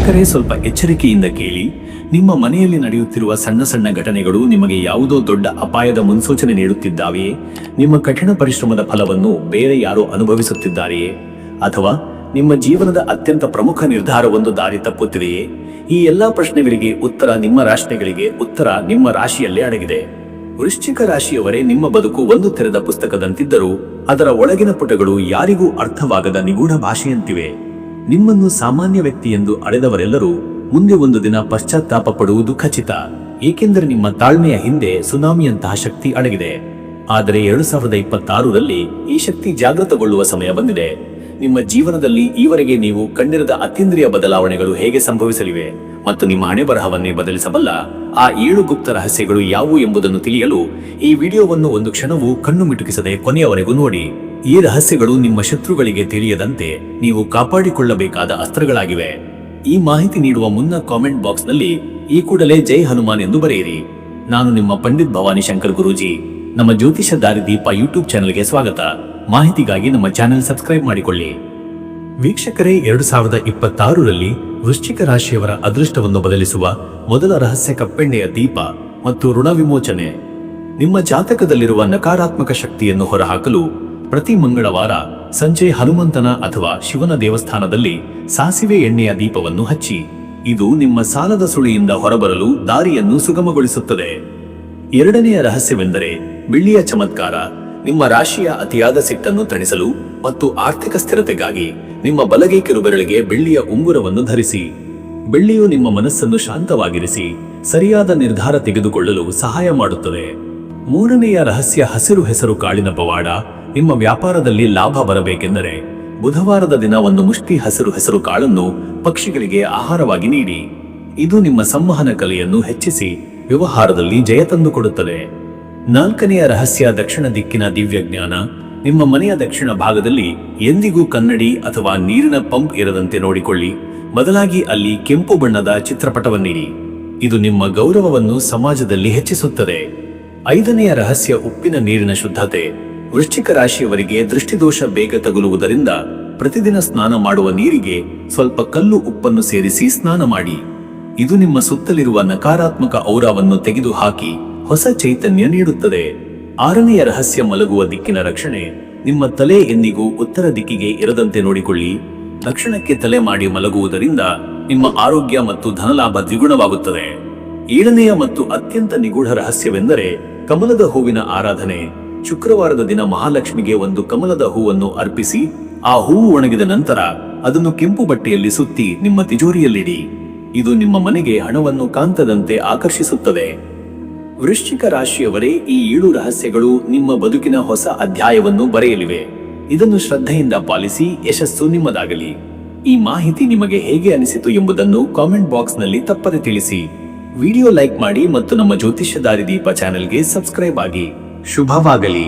ವೀಕ್ಷಕರೇ ಸ್ವಲ್ಪ ಎಚ್ಚರಿಕೆಯಿಂದ ಕೇಳಿ, ನಿಮ್ಮ ಮನೆಯಲ್ಲಿ ನಡೆಯುತ್ತಿರುವ ಸಣ್ಣ ಸಣ್ಣ ಘಟನೆಗಳು ನಿಮಗೆ ಯಾವುದೋ ದೊಡ್ಡ ಅಪಾಯದ ಮುನ್ಸೂಚನೆ ನೀಡುತ್ತಿದ್ದಾವೆಯೇ? ನಿಮ್ಮ ಕಠಿಣ ಪರಿಶ್ರಮದ ಫಲವನ್ನು ಬೇರೆ ಯಾರೋ ಅನುಭವಿಸುತ್ತಿದ್ದಾರೆಯೇ? ಅಥವಾ ನಿಮ್ಮ ಜೀವನದ ಅತ್ಯಂತ ಪ್ರಮುಖ ನಿರ್ಧಾರವೊಂದು ದಾರಿ ತಪ್ಪುತ್ತಿದೆಯೇ? ಈ ಎಲ್ಲಾ ಪ್ರಶ್ನೆಗಳಿಗೆ ಉತ್ತರ ನಿಮ್ಮ ರಾಶಿಗಳಿಗೆ ಉತ್ತರ ನಿಮ್ಮ ರಾಶಿಯಲ್ಲೇ ಅಡಗಿದೆ. ವೃಶ್ಚಿಕ ರಾಶಿಯವರೇ, ನಿಮ್ಮ ಬದುಕು ಒಂದು ತೆರೆದ ಪುಸ್ತಕದಂತಿದ್ದರೂ ಅದರ ಒಳಗಿನ ಪುಟಗಳು ಯಾರಿಗೂ ಅರ್ಥವಾಗದ ನಿಗೂಢ ಭಾಷೆಯಂತಿವೆ. ನಿಮ್ಮನ್ನು ಸಾಮಾನ್ಯ ವ್ಯಕ್ತಿ ಎಂದು ಅಳೆದವರೆಲ್ಲರೂ ಮುಂದೆ ಒಂದು ದಿನ ಪಶ್ಚಾತ್ತಾಪ ಪಡುವುದು ಖಚಿತ. ಏಕೆಂದರೆ ನಿಮ್ಮ ತಾಳ್ಮೆಯ ಹಿಂದೆ ಸುನಾಮಿಯಂತಹ ಶಕ್ತಿ ಅಡಗಿದೆ. ಆದರೆ ಎರಡು ಸಾವಿರದ ಇಪ್ಪತ್ತಾರರಲ್ಲಿ ಈ ಶಕ್ತಿ ಜಾಗೃತಗೊಳ್ಳುವ ಸಮಯ ಬಂದಿದೆ. ನಿಮ್ಮ ಜೀವನದಲ್ಲಿ ಈವರೆಗೆ ನೀವು ಕಂಡಿರದ ಅತೀಂದ್ರಿಯ ಬದಲಾವಣೆಗಳು ಹೇಗೆ ಸಂಭವಿಸಲಿವೆ ಮತ್ತು ನಿಮ್ಮ ಹಣೆ ಬರಹವನ್ನೇ ಬದಲಿಸಬಲ್ಲ ಆ ಏಳು ಗುಪ್ತ ರಹಸ್ಯಗಳು ಯಾವುವು ಎಂಬುದನ್ನು ತಿಳಿಯಲು ಈ ವಿಡಿಯೋವನ್ನು ಒಂದು ಕ್ಷಣವೂ ಕಣ್ಣು ಮಿಟುಕಿಸದೆ ಕೊನೆಯವರೆಗೂ ನೋಡಿ. ಈ ರಹಸ್ಯಗಳು ನಿಮ್ಮ ಶತ್ರುಗಳಿಗೆ ತಿಳಿಯದಂತೆ ನೀವು ಕಾಪಾಡಿಕೊಳ್ಳಬೇಕಾದ ಅಸ್ತ್ರಗಳಾಗಿವೆ. ಈ ಮಾಹಿತಿ ನೀಡುವ ಮುನ್ನ ಕಾಮೆಂಟ್ ಬಾಕ್ಸ್ನಲ್ಲಿ ಈ ಕೂಡಲೇ ಜೈ ಹನುಮಾನ್ ಎಂದು ಬರೆಯಿರಿ. ನಾನು ನಿಮ್ಮ ಪಂಡಿತ್ ಭವಾನಿ ಶಂಕರ್ ಗುರೂಜಿ. ನಮ್ಮ ಜ್ಯೋತಿಷ ದಾರಿದೀಪ ಯೂಟ್ಯೂಬ್ ಚಾನೆಲ್ಗೆ ಸ್ವಾಗತ. ಮಾಹಿತಿಗಾಗಿ ನಮ್ಮ ಚಾನೆಲ್ ಸಬ್ಸ್ಕ್ರೈಬ್ ಮಾಡಿಕೊಳ್ಳಿ. ವೀಕ್ಷಕರೇ, ಎರಡು ಸಾವಿರದ ಇಪ್ಪತ್ತಾರರಲ್ಲಿ ವೃಶ್ಚಿಕ ರಾಶಿಯವರ ಅದೃಷ್ಟವನ್ನು ಬದಲಿಸುವ ಮೊದಲ ರಹಸ್ಯ ಕಪ್ಪೆಣ್ಣೆಯ ದೀಪ ಮತ್ತು ಋಣ ವಿಮೋಚನೆ. ನಿಮ್ಮ ಜಾತಕದಲ್ಲಿರುವ ನಕಾರಾತ್ಮಕ ಶಕ್ತಿಯನ್ನು ಹೊರಹಾಕಲು ಪ್ರತಿ ಮಂಗಳವಾರ ಸಂಜೆ ಹನುಮಂತನ ಅಥವಾ ಶಿವನ ದೇವಸ್ಥಾನದಲ್ಲಿ ಸಾಸಿವೆ ಎಣ್ಣೆಯ ದೀಪವನ್ನು ಹಚ್ಚಿ. ಇದು ನಿಮ್ಮ ಸಾಲದ ಸುಳಿಯಿಂದ ಹೊರಬರಲು ದಾರಿಯನ್ನು ಸುಗಮಗೊಳಿಸುತ್ತದೆ. ಎರಡನೆಯ ರಹಸ್ಯವೆಂದರೆ ಬೆಳ್ಳಿಯ ಚಮತ್ಕಾರ. ನಿಮ್ಮ ರಾಶಿಯ ಅತಿಯಾದ ಸಿಟ್ಟನ್ನು ತಣಿಸಲು ಮತ್ತು ಆರ್ಥಿಕ ಸ್ಥಿರತೆಗಾಗಿ ನಿಮ್ಮ ಬಲಗೈ ಕಿರುಬೆರಳಿಗೆ ಬೆಳ್ಳಿಯ ಉಂಗುರವನ್ನು ಧರಿಸಿ. ಬೆಳ್ಳಿಯು ನಿಮ್ಮ ಮನಸ್ಸನ್ನು ಶಾಂತವಾಗಿರಿಸಿ, ಸರಿಯಾದ ನಿರ್ಧಾರ ತೆಗೆದುಕೊಳ್ಳಲು ಸಹಾಯ ಮಾಡುತ್ತದೆ. ಮೂರನೆಯ ರಹಸ್ಯ ಹಸಿರು ಹೆಸರು ಕಾಳಿನ ಪವಾಡ. ನಿಮ್ಮ ವ್ಯಾಪಾರದಲ್ಲಿ ಲಾಭ ಬರಬೇಕೆಂದರೆ ಬುಧವಾರದ ದಿನ ಒಂದು ಮುಷ್ಟಿ ಹಸಿರು ಹೆಸರು ಕಾಳನ್ನು ಪಕ್ಷಿಗಳಿಗೆ ಆಹಾರವಾಗಿ ನೀಡಿ. ಇದು ನಿಮ್ಮ ಸಂವಹನ ಕಲೆಯನ್ನು ಹೆಚ್ಚಿಸಿ ವ್ಯವಹಾರದಲ್ಲಿ ಜಯ ತಂದುಕೊಡುತ್ತದೆ ನಾಲ್ಕನೆಯ ರಹಸ್ಯ ದಕ್ಷಿಣ ದಿಕ್ಕಿನ ದಿವ್ಯ ಜ್ಞಾನ ನಿಮ್ಮ ಮನೆಯ ದಕ್ಷಿಣ ಭಾಗದಲ್ಲಿ ಎಂದಿಗೂ ಕನ್ನಡಿ ಅಥವಾ ನೀರಿನ ಪಂಪ್ ಇರದಂತೆ ನೋಡಿಕೊಳ್ಳಿ. ಬದಲಾಗಿ ಅಲ್ಲಿ ಕೆಂಪು ಬಣ್ಣದ ಚಿತ್ರಪಟವನ್ನಿಡಿ. ಇದು ನಿಮ್ಮ ಗೌರವವನ್ನು ಸಮಾಜದಲ್ಲಿ ಹೆಚ್ಚಿಸುತ್ತದೆ. ಐದನೆಯ ರಹಸ್ಯ ಉಪ್ಪಿನ ನೀರಿನ ಶುದ್ಧತೆ. ವೃಶ್ಚಿಕ ರಾಶಿಯವರಿಗೆ ದೃಷ್ಟಿದೋಷ ಬೇಗ ತಗುಲುವುದರಿಂದ ಪ್ರತಿದಿನ ಸ್ನಾನ ಮಾಡುವ ನೀರಿಗೆ ಸ್ವಲ್ಪ ಕಲ್ಲು ಉಪ್ಪನ್ನು ಸೇರಿಸಿ ಸ್ನಾನ ಮಾಡಿ. ಇದು ನಿಮ್ಮ ಸುತ್ತಲಿರುವ ನಕಾರಾತ್ಮಕ ಔರಾವನ್ನು ತೆಗೆದುಹಾಕಿ ಹೊಸ ಚೈತನ್ಯ ನೀಡುತ್ತದೆ. ಆರನೆಯ ರಹಸ್ಯ ಮಲಗುವ ದಿಕ್ಕಿನ ರಕ್ಷಣೆ. ನಿಮ್ಮ ತಲೆ ಎಂದಿಗೂ ಉತ್ತರ ದಿಕ್ಕಿಗೆ ಇರದಂತೆ ನೋಡಿಕೊಳ್ಳಿ. ದಕ್ಷಿಣಕ್ಕೆ ತಲೆ ಮಾಡಿ ಮಲಗುವುದರಿಂದ ನಿಮ್ಮ ಆರೋಗ್ಯ ಮತ್ತು ಧನಲಾಭ ದ್ವಿಗುಣವಾಗುತ್ತದೆ. ಏಳನೆಯ ಮತ್ತು ಅತ್ಯಂತ ನಿಗೂಢ ರಹಸ್ಯವೆಂದರೆ ಕಮಲದ ಹೂವಿನ ಆರಾಧನೆ. ಶುಕ್ರವಾರದ ದಿನ ಮಹಾಲಕ್ಷ್ಮಿಗೆ ಒಂದು ಕಮಲದ ಹೂವನ್ನು ಅರ್ಪಿಸಿ ಆ ಹೂವು ಒಣಗಿದ ನಂತರ ಅದನ್ನು ಕೆಂಪು ಬಟ್ಟೆಯಲ್ಲಿ ಸುತ್ತಿ ನಿಮ್ಮ ತಿಜೋರಿಯಲ್ಲಿಡಿ. ಇದು ನಿಮ್ಮ ಮನೆಗೆ ಹಣವನ್ನು ಕಾಂತದಂತೆ ಆಕರ್ಷಿಸುತ್ತದೆ. ವೃಶ್ಚಿಕ ರಾಶಿಯವರೇ, ಈ ಏಳು ರಹಸ್ಯಗಳು ನಿಮ್ಮ ಬದುಕಿನ ಹೊಸ ಅಧ್ಯಾಯವನ್ನು ಬರೆಯಲಿವೆ. ಇದನ್ನು ಶ್ರದ್ಧೆಯಿಂದ ಪಾಲಿಸಿ ಯಶಸ್ಸು ನಿಮ್ಮದಾಗಲಿ. ಈ ಮಾಹಿತಿ ನಿಮಗೆ ಹೇಗೆ ಅನಿಸಿತು ಎಂಬುದನ್ನು ಕಾಮೆಂಟ್ ಬಾಕ್ಸ್ನಲ್ಲಿ ತಪ್ಪದೆ ತಿಳಿಸಿ. ವಿಡಿಯೋ ಲೈಕ್ ಮಾಡಿ ಮತ್ತು ನಮ್ಮ ಜ್ಯೋತಿಷ್ಯ ದಾರಿದೀಪ ಚಾನೆಲ್ಗೆ ಸಬ್ಸ್ಕ್ರೈಬ್ ಆಗಿ. ಶುಭವಾಗಲಿ